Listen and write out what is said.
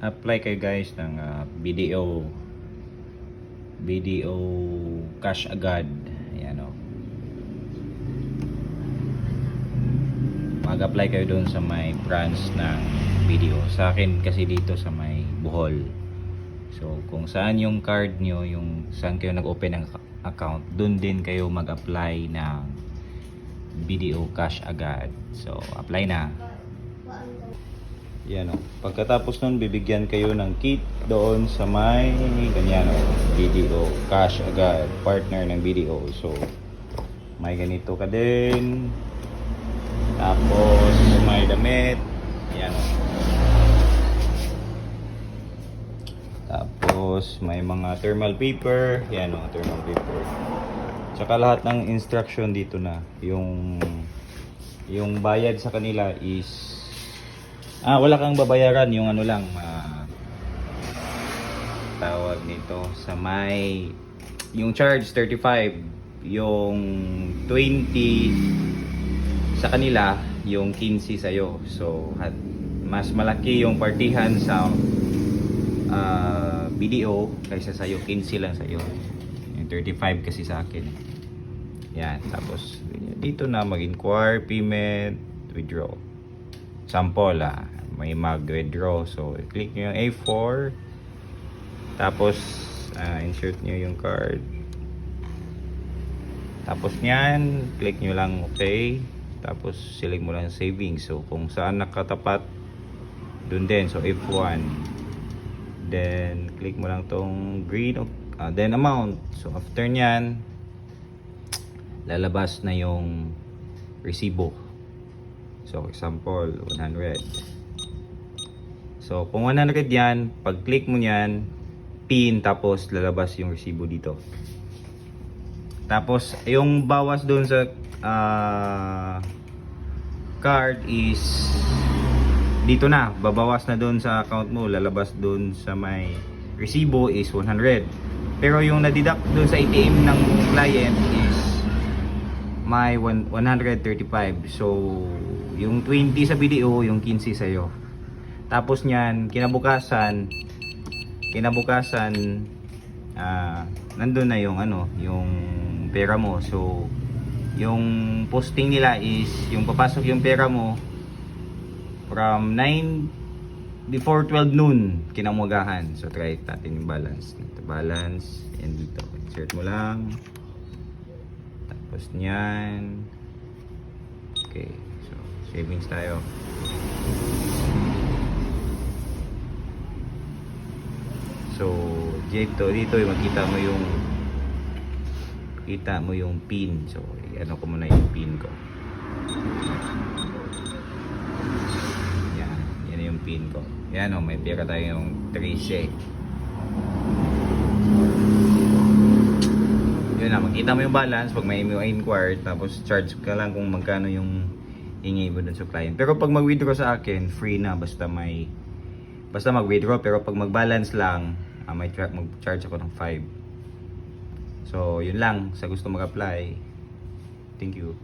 apply kayo guys ng ah, BDO BDO cash agad. Ayan o mag-apply kayo doon sa may branch ng BDO sa akin kasi dito sa may Bohol. So kung saan yung card nyo yung saan kayo nag-open ng account doon din kayo mag-apply ng BDO cash agad. So apply na yan o. Pagkatapos nun, bibigyan kayo ng kit doon sa may ganyan o. BDO. Cash agad. Partner ng BDO. So, may ganito ka din. Tapos, may damit. Yan o. Tapos, may mga thermal paper. Yan o, thermal paper. Tsaka lahat ng instruction dito na. Yung, yung bayad sa kanila is Ah, wala kang babayaran yung ano lang ah, tawag nito sa may yung charge 35 yung 20 sa kanila yung 15 sa'yo. So at mas malaki yung partihan sa ah, BDO kaysa sa'yo 15 lang sa'yo. Yung 35 kasi sa akin. Yan tapos dito na mag-inquire payment withdraw. Sample ah, may mag-withdraw. So, click nyo yung A4. Tapos, ah, insert nyo yung card. Tapos nyan, click nyo lang okay. Tapos, select mo lang savings. So, kung saan nakatapat, dun din. So, F1. Then, click mo lang tong green. ah, then, amount. So, after nyan, lalabas na yung resibo. So, example, 100. So, kung 100 yan, pag click mo yan, pin, tapos lalabas yung resibo dito. Tapos, yung bawas doon sa ah, card is dito na, babawas na doon sa account mo, lalabas doon sa may resibo is 100. Pero yung na-deduct doon sa ATM ng client is may one- 135. So, yung 20 sa BDO, yung 15 sa'yo. Tapos niyan, kinabukasan, kinabukasan, ah, nandun na yung ano, yung pera mo. So, yung posting nila is, yung papasok yung pera mo, from 9 before 12 noon kinamagahan. So, try natin yung balance. Ito, balance. Yan dito. Insert mo lang. Tapos niyan. Okay. So, savings tayo. So, dito, dito eh, makita mo yung kita mo yung pin. So, ano ko muna yung pin ko. Yan. Yan yung pin ko. Yan o, may pera tayong 13. Yun na, makita mo yung balance pag may inquired tapos charge ka lang kung magkano yung hingi mo dun sa client. Pero pag mag-withdraw sa akin, free na basta may basta mag-withdraw pero pag mag-balance lang, ah, may mag-charge ako ng 5. So, yun lang sa gusto mag-apply. Thank you.